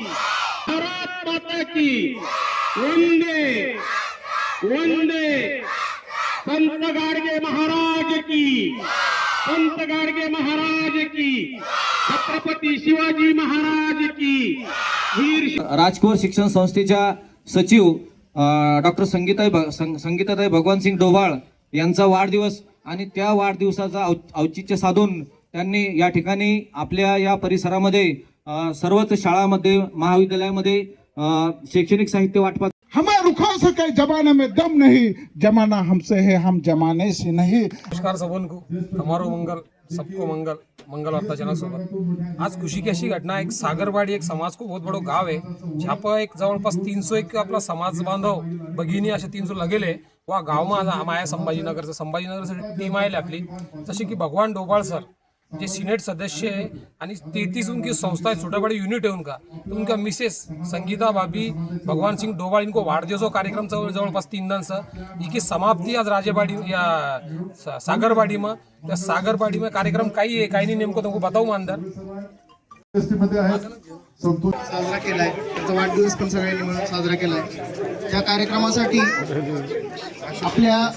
भारत माता की। वंदे वंदे। संत गाडगे महाराज की। संत गाडगे महाराज की। छत्रपती शिवाजी महाराज की। वीर राजकोर शिक्षण संस्थेच्या सचिव डॉक्टर संगीताई संगीताताई भगवान सिंग डोभाळ यांचा वाढदिवस आणि त्या वाढदिवसाचा औचित्य साधून त्यांनी या ठिकाणी आपल्या या परिसरामध्ये सर्वच शाळामध्ये महाविद्यालयामध्ये शैक्षणिक साहित्य वाटपात हमें रुका सके जमाने में दम नहीं। जमाना हमसे है हम जमाने से नहीं। नमस्कार सबको हमारो मंगल सबको मंगल मंगल वार्ता चैनल सोबत आज खुशी की अशी घटना एक सागरवाडी एक समाज को बहुत बड़ो गाव आहे पर एक जवळपास तीनशे एक आपला समाज बांधव भगिनी असे तीनशे लगेले वा आज आम आहे संभाजीनगरचं. संभाजीनगरचं टीम आहे आपली. जसे की भगवान डोबाळ सर जे सिनेट सदस्य आहे आणि तेहतीस उनकी संस्था है छोटा बड़े यूनिट है उनका. तो उनका मिसेस संगीता भाभी भगवान सिंह डोबाळ इनको वाढदिवस कार्यक्रम जवळ जवळपास तीन दांचं इनकी समाप्ती आज राजेवाडी या सा- सागरवाडी में त्या सागरवाडी में कार्यक्रम काही आहे काही नाही नेमकं तुमको बताऊ अंदरमध्ये आहेत. संतोष साजरा केलाय. त्याचा वाढदिवस पण सगळ्यांनी मिळून साजरा केलाय. त्या कार्यक्रमासाठी आपल्या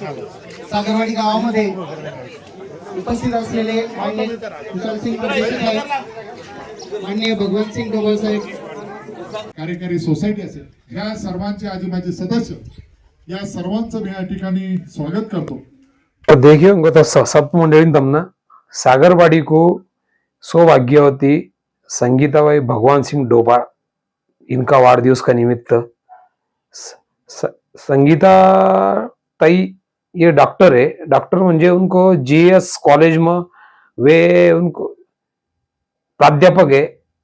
सागरवाडी गावामध्ये उपस्थित असलेले मान्य तुषारसिंग परदेशी साहेब मान्य भगवंत सिंग डोबल साहेब. कार्यकारी सोसायटी असेल ह्या सर्वांचे आजूबाजू सदस्य या सर्वांचं मी या ठिकाणी स्वागत करतो. तो देखिए उनको तो स- सब मंडली तमना सागरवाड़ी को सौभाग्यवती संगीताबाई भगवान सिंह डोभाल इनका वारदिवस का निमित्त स- स- संगीता ताई ये डॉक्टर है डॉक्टर म्हणजे उनको जीएस कॉलेज में वे उनको प्राध्यापक है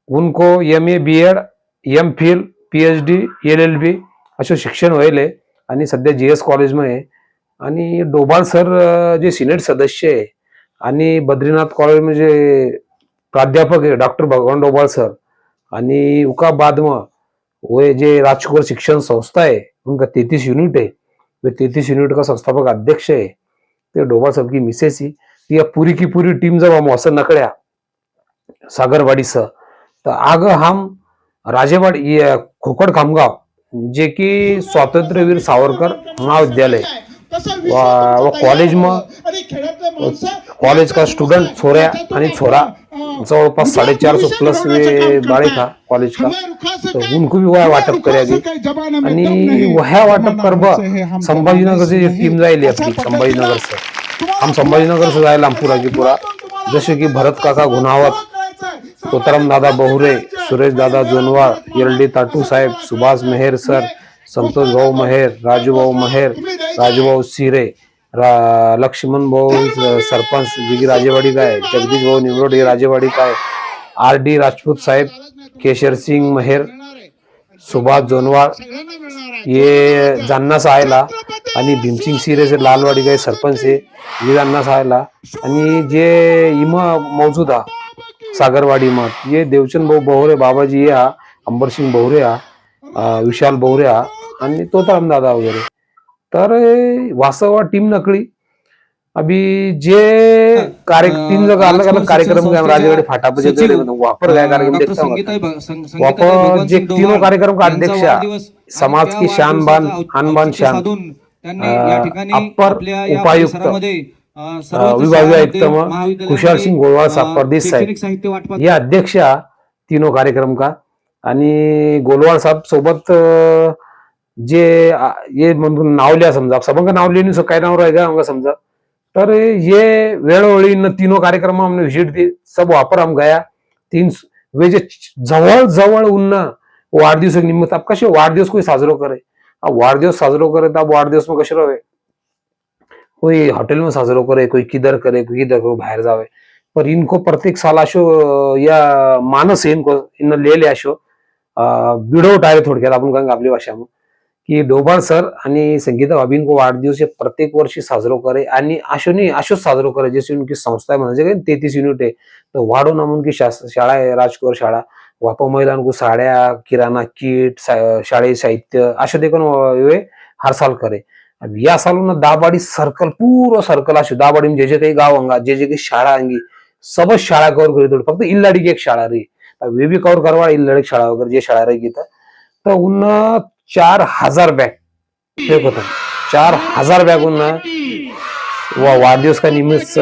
उनको M A B Ed M Phil P H D L L B असे शिक्षण व्हायले आणि सध्या जी एस कॉलेजमध्ये आहे. आणि डोबाल सर जे सिनेट सदस्य आहे आणि बद्रीनाथ कॉलेज म्हणजे प्राध्यापक आहे डॉक्टर भगवान डोबाल सर आणि उका बादमा वे जे राजकोट शिक्षण संस्था आहे उनका तेहतीस युनिट आहे. वे तैतीस यूनिट का संस्थापक अध्यक्ष है ते डोभाल साहब की मिसेस ही. ती अब पूरी की पूरी टीम जब हम औसर नकड्या सागरवाडी से तो आग हम राजेवाडी ये खोकड खामगाव जे की स्वातंत्र्यवीर सावरकर महाविद्यालय. वा- कॉलेज में कॉलेज का स्टूडेंट छोऱ्या आणि छोरा. जवळपास साडेचारशे प्लस वे बाळिका कॉलेज का तो उनको भी वह वाटप करेगी आणि वह्या वाटप करब. संभाजीनगरची जी टीम जाईल आपली संभाजीनगर से। हम संभाजीनगर से जायला हम पूरा की पूरा जसे की भरत काका गुन्हावत कोतरम दादा बहुरे सुरेश दादा जोनवार एल ताटू साहेब सुभाष मेहर सर संतोष भाऊ मेहर राजू भाऊ मेहर राजू भाऊ सिरे लक्ष्मण भाऊ सरपंच जी राजेवाडी काय जगदीश भाऊ निमरोड ये राजेवाडी काय आर डी राजपूत साहेब केशर सिंग मेहर सुभाष जोनवाळ ये जान्ना सायला आणि भीमसिंग सिरेस लालवाडी काय सरपंच आहे ये जान्ना सायला आणि जे इमा मौजूद हा सागरवाडी मत ये देवचंद भाऊ बहुरे बाबाजी ये हा अंबरसिंग बहुरे हा विशाल बहुरे हा आणि तोताराम दादा वगैरे. तर ए, वास्तव टीम नकळी. अभी जे कार्य तीन जगह अलग अलग कार्यक्रम राजवाड़ी फाटा पे सचिव, जगह वापर गया कार्यक्रम देखता हूँ वापर जे तीनों कार्यक्रम का अध्यक्ष? समाज की शान बान वाढदिवसाचा औ- हान बान औचित्य शान. साधून त्यांनी या अं, ठिकाणी अप्पर आपल्या या उपायुक्त, विभागीय आयुक्त कुशाल सिंग गोळवाळ साहेब परदेश साहेब. ये अध्यक्ष तीनों कार्यक्रम का? आणि गोलवाड साहेब सोबत जे ये म्हणून नाव लिया समजा. सबंग नाव लिहिणी सो काय नाव रहेगा हमका समजा. तर ये वेळोवेळी न तीनों कार्यक्रम हमने विजिट दी सब वापर हम गया. तीन वे जे जवळ जवळ उन्न वाढदिवस निमित्त अब कसे वाढदिवस कोई साजरो करे. वाढदिवस साजरो करे तो वाढदिवस में कसे रहे कोई होटल में साजरो करे कोई किधर करे कोई किधर करे बाहेर जावे. पर इनको प्रत्येक साल अशो या मानस आहे इनको इन लिहिले अशो बिडवट बिडो थोडक्यात आपण काय आपली मग की डोबाळ सर आणि संगीता भाभींको वाढदिवस हे प्रत्येक वर्षी साजरो करे आणि अशोनी नाही अशोच साजरो करे. जशी उनकी संस्था आहे म्हणजे तेहतीस युनिट आहे. तर वाढो ना उनकी शास- शाळा आहे राजकोर शाळा. वापा महिलांको साड्या किराणा किट सा- साहित्य अशो देखून वे हर साल करे. या सालून दाबाडी सर्कल पूरा सर्कल अशो. दाबाडी जे जे काही गाव अंगा जे जे काही शाळा अंगी सबच शाळा कव्हर करीत होते. फक्त इल्लाडी की एक शाळा रे वे बी कवर करवा इल्लाडी शाळा वगैरे जे शाळा रे तर तर उन्हा चार हजार बॅग. फेक होतं चार हजार बॅग वा वाढदिवस का निमित्त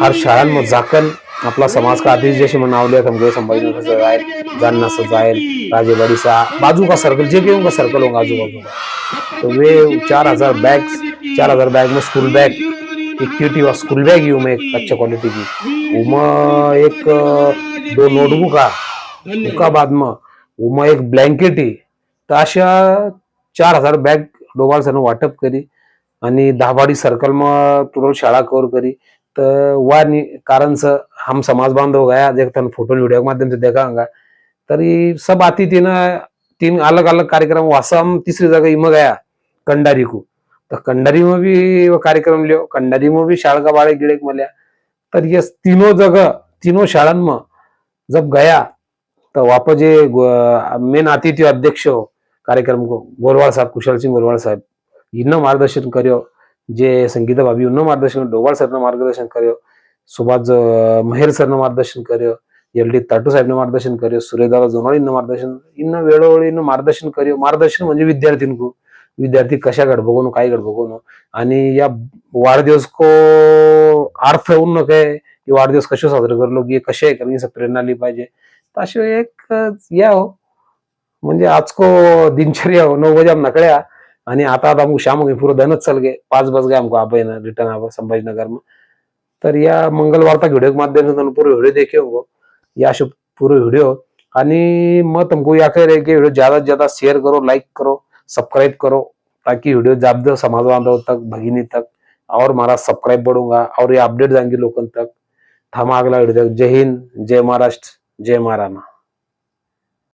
हर शाळांमध्ये जाकन आपला समाज का आदेश जैसे मनावले हमको संभाजीनगर जाईल जालना जानना से जायल राजेबाड़ी बाजू का सर्कल जे भी उनका सर्कल होगा आजू बाजू का तो वे चार हजार बैग चार हजार बैग में स्कूल बैग एक्टिविटी व स्कूल बैग ही उमें एक अच्छा क्वालिटी की. उमा एक दो नोटबुक उका बाद में उमा एक ब्लँकेट ही. तर अशा चार हजार बॅग डोबाल वाटप करी आणि दहाबाडी सर्कल में तुरंत शाळा कवर करी. तर वा नि कारण से हम समाज बांधव गया देखता फोटो वीडियो के माध्यम से देखा तरी सब आती तीन तीन अलग अलग कार्यक्रम वासा हम तीसरी जगह इम गया कंडारी को तो कंडारी में भी वो कार्यक्रम लियो कंडारी में भी शाळा का बाड़े गिड़े मल्या. तर ये तीनों जगह तीनों शाळान में जब गया तो वापस जे मेन अतिथि अध्यक्ष हो कार्यक्रम को गोरवाल साहब कुशल सिंह गोरवाल साहब इन मार्गदर्शन करो जे संगीता भाभी उन मार्गदर्शन डोवाल सर मार्गदर्शन करो सुभाष मेहर सर मार्गदर्शन करो एल डी ताटू साहेब मार्गदर्शन करो सुरेदारा जोनाळी मार्गदर्शन इन वेळोवेळी मार्गदर्शन करो मार्गदर्शन म्हणजे विद्यार्थींको विद्यार्थी कशा घडबगो काय घडबगो आणि या वाढदिवस को अर्थ होऊन नको वाढदिवस कसे साजरे करलो की कसे कारण प्रेरणा आली पाहिजे तसे एक या हो. म्हणजे आज को दिनचर्या नौ नऊ बजे हम नकळ्या. आणि आता आता मग शाम हो गई पूरा चल गए पाच बज गए हमको आप रिटर्न आप संभाजीनगर में तर या मंगलवार तक वीडियो के माध्यम से पूरे वीडियो देखे होंगे. या अशे पूरे वीडियो आणि मग तुमको या कह रहे कि वीडियो ज्यादा से ज्यादा शेयर करो लाइक करो सब्सक्राइब करो ताकि वीडियो जाब दो समाज बांधव तक भगिनी तक और हमारा सब्सक्राइब बढ़ूंगा और ये अपडेट जाएंगे लोगों तक. हम अगला वीडियो तक जय हिंद जय महाराष्ट्र जय महाराणा.